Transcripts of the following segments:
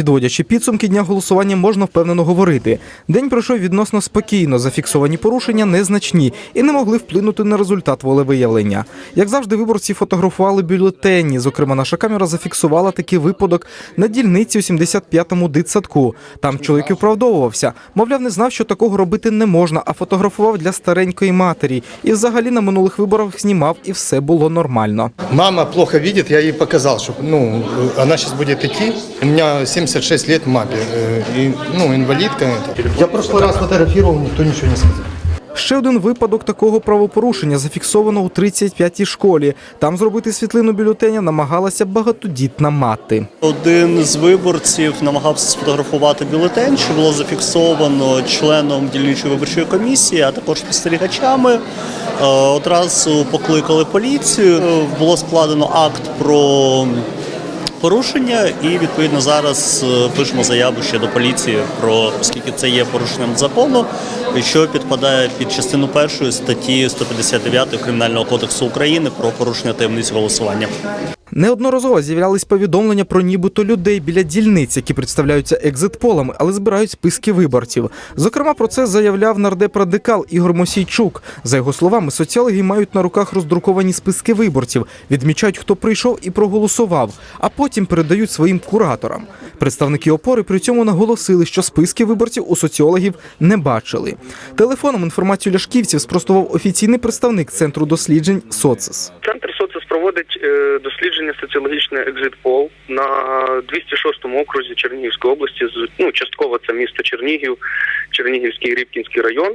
Підводячи підсумки дня голосування, можна впевнено говорити. День пройшов відносно спокійно, зафіксовані порушення незначні і не могли вплинути на результат волевиявлення. Як завжди, виборці фотографували бюлетені. Зокрема, наша камера зафіксувала такий випадок на дільниці у 75-му дитсадку. Там чоловік вправдовувався. Мовляв, не знав, що такого робити не можна, а фотографував для старенької матері. І взагалі на минулих виборах знімав, і все було нормально. Мама плохо бачить, я їй показав, що ну вона зараз буде йти. У мене 70 86 лет мапе, э, и, ну, инвалидка. Я в раз фотографировал, никто нічого не сказав. Ще один випадок такого правопорушення зафіксовано у 35-й школі. Там зробити світлину бюлетеня намагалася багатодітна мати. Один з виборців намагався сфотографувати бюлетень, що було зафіксовано членом дільничої виборчої комісії, а також спостерігачами. Е, одразу покликали поліцію. Е, було складено акт про порушення, і відповідно зараз е, пишемо заяву ще до поліції про оскільки це є порушенням закону, що підпадає під частину першої статті 159 Кримінального кодексу України про порушення таємниць голосування. Неодноразово з'являлись повідомлення про нібито людей біля дільниць, які представляються екзитполами, але збирають списки виборців. Зокрема, про це заявляв нардеп радикал Ігор Мосійчук. За його словами, соціологи мають на руках роздруковані списки виборців, відмічають, хто прийшов і проголосував, а потім передають своїм кураторам. Представники опори при цьому наголосили, що списки виборців у соціологів не бачили. Телефоном інформацію ляшківців спростував офіційний представник центру досліджень Социс. Проводить е, дослідження соціологічне екзитпол на 206 окрузі Чернігівської області. З- Ну, частково це місто Чернігів, Чернігівський Рібкінський район.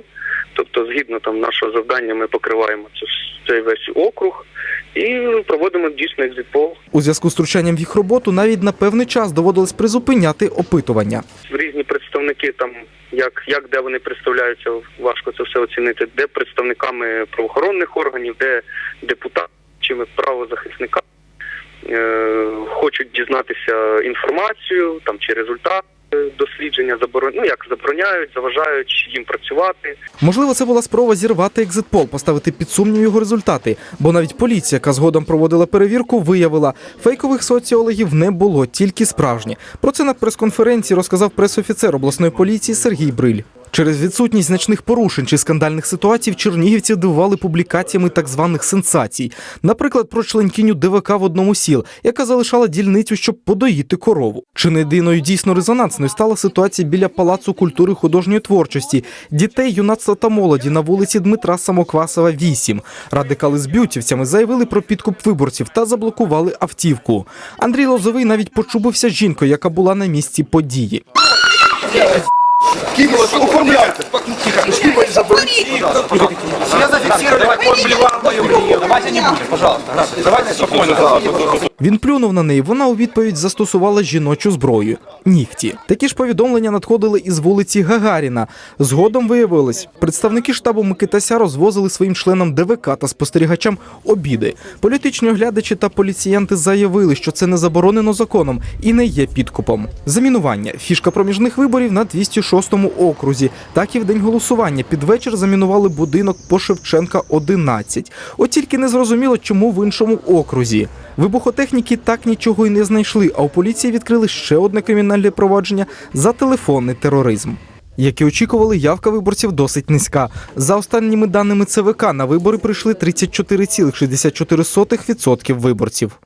Тобто, згідно там нашого завдання, ми покриваємо це, цей весь округ і проводимо дійсно екзитпол. У зв'язку з втручанням в їх роботу навіть на певний час доводилось призупиняти опитування. Різні представники там, як, як де вони представляються, важко це все оцінити, де представниками правоохоронних органів, де депутатами, правозахисниками. Е, хочуть дізнатися інформацію там чи результат е, дослідження заборон... ну, як забороняють, заважають їм працювати. Можливо, це була спроба зірвати екзитпол, поставити під сумнів його результати. Бо навіть поліція, яка згодом проводила перевірку, виявила, фейкових соціологів не було, тільки справжні. Про це на прес-конференції розказав пресофіцер обласної поліції Сергій Бриль. Через відсутність значних порушень чи скандальних ситуацій в чернігівці дивували публікаціями так званих сенсацій. Наприклад, про членкиню ДВК в одному сіл, яка залишала дільницю, щоб подоїти корову. Чи не єдиною дійсно резонансною стала ситуація біля палацу культури художньої творчості, дітей, юнацтва та молоді на вулиці Дмитра Самоквасова, 8. Радикали з бютівцями заявили про підкуп виборців та заблокували автівку. Андрій Лозовий навіть почубився жінкою, яка була на місці події. Кима, оформляйте. Заберите, пожалуйста. Все зафиксировали, блевал мою. Давайте не будем, пожалуйста. Давайте спокойно. Він плюнув на неї. Вона у відповідь застосувала жіночу зброю нігті. Такі ж повідомлення надходили із вулиці Гагаріна. Згодом виявилось, представники штабу Микитася розвозили своїм членам ДВК та спостерігачам обіди. Політичні оглядачі та поліціянти заявили, що це не заборонено законом і не є підкупом. Замінування фішка проміжних виборів на 206-му окрузі. Так і в день голосування під вечір замінували будинок по Шевченка 11. От тільки не зрозуміло, чому в іншому окрузі. Вибухотехніки так нічого й не знайшли, а у поліції відкрили ще одне кримінальне провадження за телефонний тероризм. Як і очікували, явка виборців досить низька. За останніми даними ЦВК на вибори прийшли 34,64% виборців.